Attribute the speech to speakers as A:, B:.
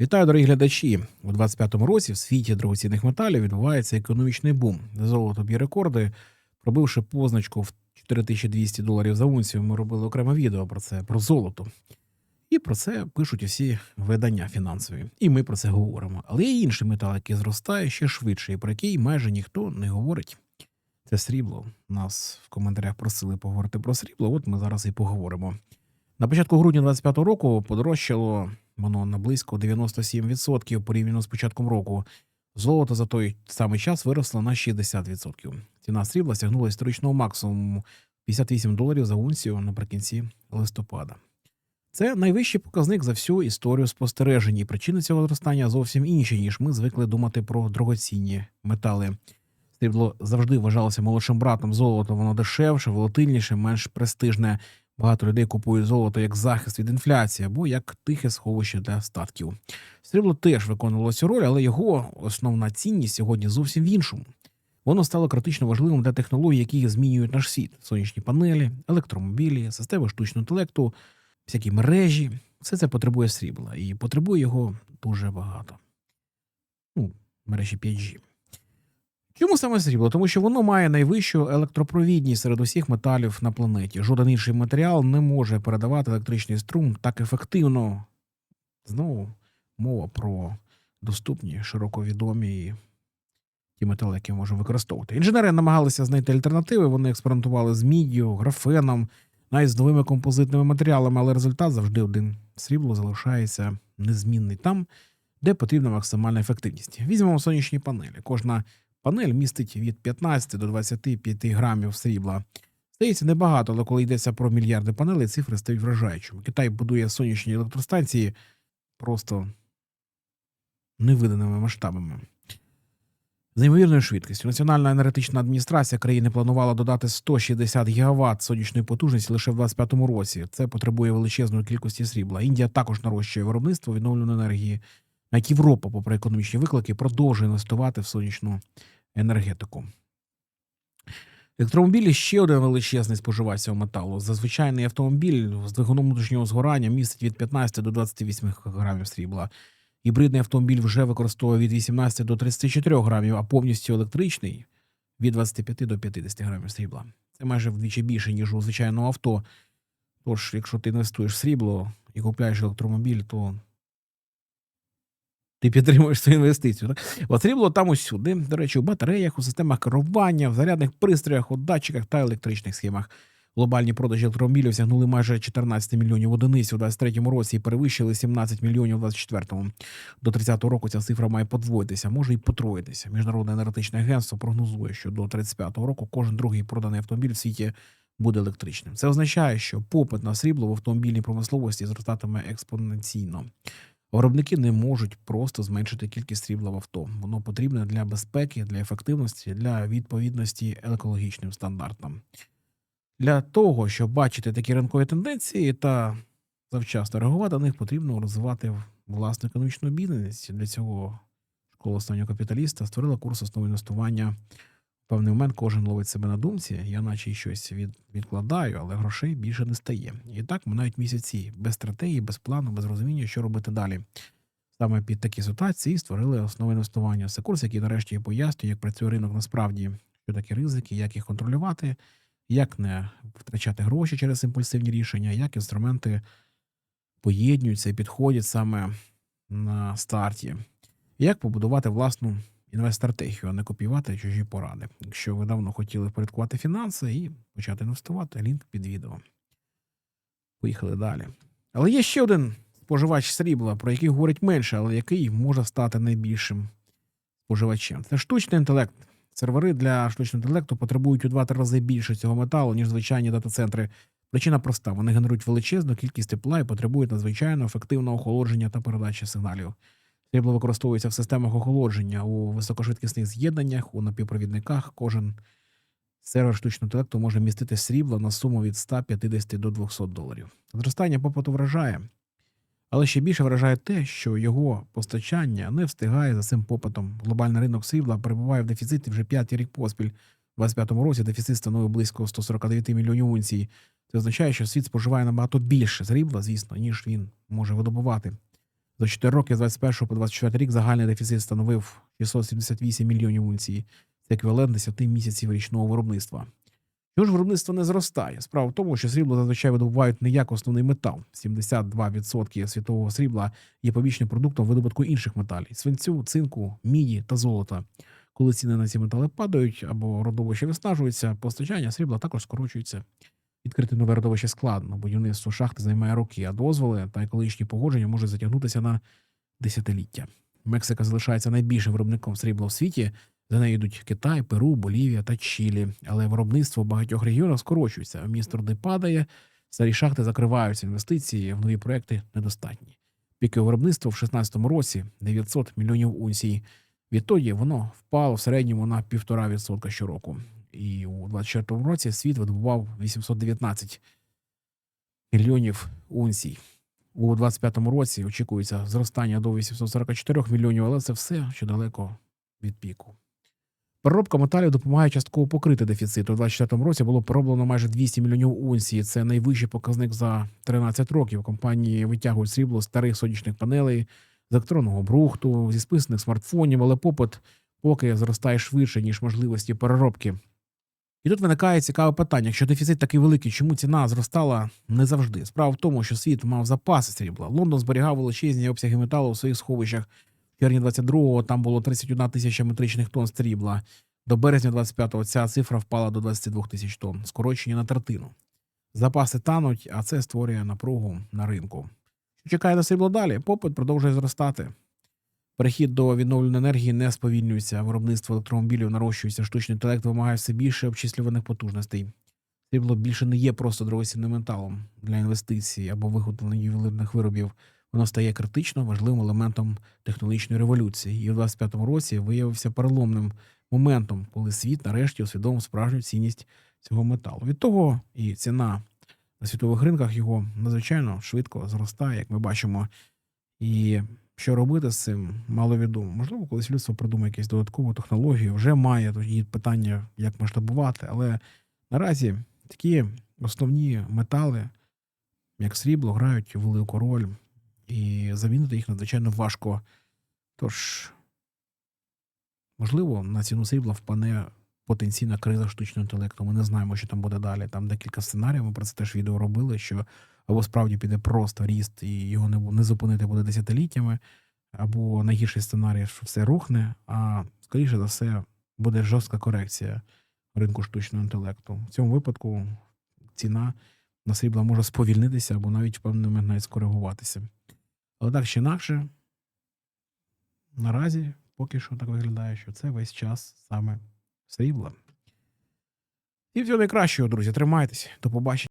A: Вітаю, дорогі глядачі! У 25-му році в світі дорогоцінних металів відбувається економічний бум. Золото б'є рекорди, пробивши позначку в 4200 доларів за унцію. Ми робили окреме відео про це, про золото. І про це пишуть усі видання фінансові. І ми про це говоримо. Але є інший метал, який зростає ще швидше, і про який майже ніхто не говорить. Це срібло. Нас в коментарях просили поговорити про срібло. От ми зараз і поговоримо. На початку грудня 25-го року подорожчало воно на близько 97% порівняно з початком року. Золото за той самий час виросло на 60%. Ціна срібла сягнула історичного максимуму 58 доларів за унцію наприкінці листопада. Це найвищий показник за всю історію спостережень, і причини цього зростання зовсім інші, ніж ми звикли думати про дорогоцінні метали. Срібло завжди вважалося молодшим братом золота, воно дешевше, волатильніше, менш престижне. Багато людей купують золото як захист від інфляції або як тихе сховище для статків. Срібло теж виконувало цю роль, але його основна цінність сьогодні зовсім в іншому. Воно стало критично важливим для технологій, які змінюють наш світ: сонячні панелі, електромобілі, системи штучного інтелекту, всякі мережі. Все це потребує срібла, і потребує його дуже багато. Ну, мережі 5G. Чому саме срібло? Тому що воно має найвищу електропровідність серед усіх металів на планеті. Жоден інший матеріал не може передавати електричний струм так ефективно. Знову мова про доступні, широко відомі ті метали, які ми можемо використовувати. Інженери намагалися знайти альтернативи. Вони експериментували з міддю, графеном, навіть з новими композитними матеріалами, але результат завжди один. Срібло залишається незмінний там, де потрібна максимальна ефективність. Візьмемо сонячні панелі. Кожна Панель містить від 15 до 25 грамів срібла. Здається, небагато, але коли йдеться про мільярди панелей, цифри стають вражаючими. Китай будує сонячні електростанції просто невиданими масштабами. З неймовірною швидкістю Національна енергетична адміністрація країни планувала додати 160 гігаватт сонячної потужності лише в 2025 році. Це потребує величезної кількості срібла. Індія також нарощує виробництво відновленої енергії. Навіть Європа, попри економічні виклики, продовжує інвестувати в сонячну енергетику. Електромобілі ще один величезний споживач цього металу. Зазвичайний автомобіль з двигуном внутрішнього згорання містить від 15 до 28 грамів срібла. Гібридний автомобіль вже використовує від 18 до 34 грамів, а повністю електричний від 25 до 50 грамів срібла. Це майже вдвічі більше, ніж у звичайного авто. Тож, якщо ти інвестуєш срібло і купляєш електромобіль, то ти підтримуєш свою інвестицію. Так? От срібло там усюди. До речі, у батареях, у системах керування, в зарядних пристроях, у датчиках та електричних схемах. Глобальні продажі електромобілів сягнули майже 14 мільйонів одиниць у 23-му році і перевищили 17 мільйонів у 24-му. До 30-го року ця цифра має подвоїтися, може і потроїтися. Міжнародне енергетичне агентство прогнозує, що до 35-го року кожен другий проданий автомобіль в світі буде електричним. Це означає, що попит на срібло в автомобільній промисловості зростатиме експоненційно. Виробники не можуть просто зменшити кількість срібла в авто. Воно потрібне для безпеки, для ефективності, для відповідності екологічним стандартам. Для того, щоб бачити такі ринкові тенденції та завчасно реагувати на них, потрібно розвивати власну економічну бізнес. Для цього школа останнього капіталіста створила курс основ інвестування. Певний момент кожен ловить себе на думці, я наче щось від, відкладаю, але грошей більше не стає. І так минають місяці без стратегії, без плану, без розуміння, що робити далі. Саме під такі ситуації створили основи інвестування. Це курс, який нарешті пояснює, як працює ринок насправді, що такі ризики, як їх контролювати, як не втрачати гроші через імпульсивні рішення, як інструменти поєднуються і підходять саме на старті, як побудувати власну інвестстратегію, а не копіювати чужі поради. Якщо ви давно хотіли впорядкувати фінанси і почати інвестувати, лінк під відео. Поїхали далі. Але є ще один споживач срібла, про який говорять менше, але який може стати найбільшим споживачем. Це штучний інтелект. Сервери для штучного інтелекту потребують у 2-3 рази більше цього металу, ніж звичайні дата-центри. Причина проста: вони генерують величезну кількість тепла і потребують надзвичайно ефективного охолодження та передачі сигналів. Срібло використовується в системах охолодження у високошвидкісних з'єднаннях, у напівпровідниках. Кожен сервер штучного інтелекту може містити срібло на суму від 150 до 200 доларів. Зростання попиту вражає, але ще більше вражає те, що його постачання не встигає за цим попитом. Глобальний ринок срібла перебуває в дефіциті вже п'ятий рік поспіль. У 25-му році дефіцит становив близько 149 мільйонів унцій. Це означає, що світ споживає набагато більше срібла, звісно, ніж він може видобувати. За 4 роки з 21 по 24 рік загальний дефіцит становив 678 мільйонів унцій. Це еквівалент 10 місяців річного виробництва. Чого ж виробництво не зростає? Справа в тому, що срібло зазвичай видобувають не як основний метал. 72% світового срібла є побічним продуктом видобутку інших металів: свинцю, цинку, міді та золота. Коли ціни на ці метали падають або родовище виснажується, постачання срібла також скорочується. Відкрити нове родовище складно, будівництво шахти займає роки, а дозволи та екологічні погодження можуть затягнутися на десятиліття. Мексика залишається найбільшим виробником срібла в світі. За нею йдуть Китай, Перу, Болівія та Чилі. Але виробництво в багатьох регіонах скорочується. Вміст руди падає, старі шахти закриваються, інвестиції в нові проекти недостатні. Пікове виробництво в 2016 році 900 мільйонів унцій. Відтоді воно впало в середньому на 1,5% щороку. І у 2024 році світ видобував 819 мільйонів унцій. У 2025 році очікується зростання до 844 мільйонів, але це все ще далеко від піку. Переробка металів допомагає частково покрити дефіцит. У 2024 році було перероблено майже 200 мільйонів унцій. Це найвищий показник за 13 років. Компанії витягують срібло старих сонячних панелей, з електронного брухту, зі списаних смартфонів, але попит поки зростає швидше, ніж можливості переробки. І тут виникає цікаве питання: якщо дефіцит такий великий, чому ціна зростала не завжди? Справа в тому, що світ мав запаси срібла. Лондон зберігав величезні обсяги металу у своїх сховищах. В червні 22-го там було 31 тисяча метричних тонн срібла. До березня 25-го ця цифра впала до 22 тисяч тонн, скорочення на третину. Запаси тануть, а це створює напругу на ринку. Що чекає на срібло далі? Попит продовжує зростати. Перехід до відновленої енергії не сповільнюється. Виробництво електромобілів нарощується. Штучний інтелект вимагає все більше обчислюваних потужностей. Срібло більше не є просто дорогоцінним металом для інвестицій або виготовлення ювелірних виробів. Воно стає критично важливим елементом технологічної революції. І у 25-му році виявився переломним моментом, коли світ нарешті усвідомив справжню цінність цього металу. Від того і ціна на світових ринках його надзвичайно швидко зростає, як ми бачимо. І що робити з цим, маловідомо. Можливо, колись людство придумає якусь додаткову технологію, вже має тоді питання, як масштабувати, але наразі такі основні метали, як срібло, грають велику роль, і замінити їх надзвичайно важко. Тож, можливо, на ціну срібла впане потенційна криза штучного інтелекту. Ми не знаємо, що там буде далі. Там декілька сценаріїв. Ми про це теж відео робили. Що або справді піде просто ріст, і його не, не зупинити буде десятиліттями, або найгірший сценарій, що все рухне, а скоріше за все буде жорстка корекція ринку штучного інтелекту. В цьому випадку ціна на срібла може сповільнитися або навіть в певний момент навіть скоригуватися. Але так чи інакше, наразі поки що так виглядає, що це весь час саме срібла. І всього найкращого, друзі. Тримайтесь. До побачення.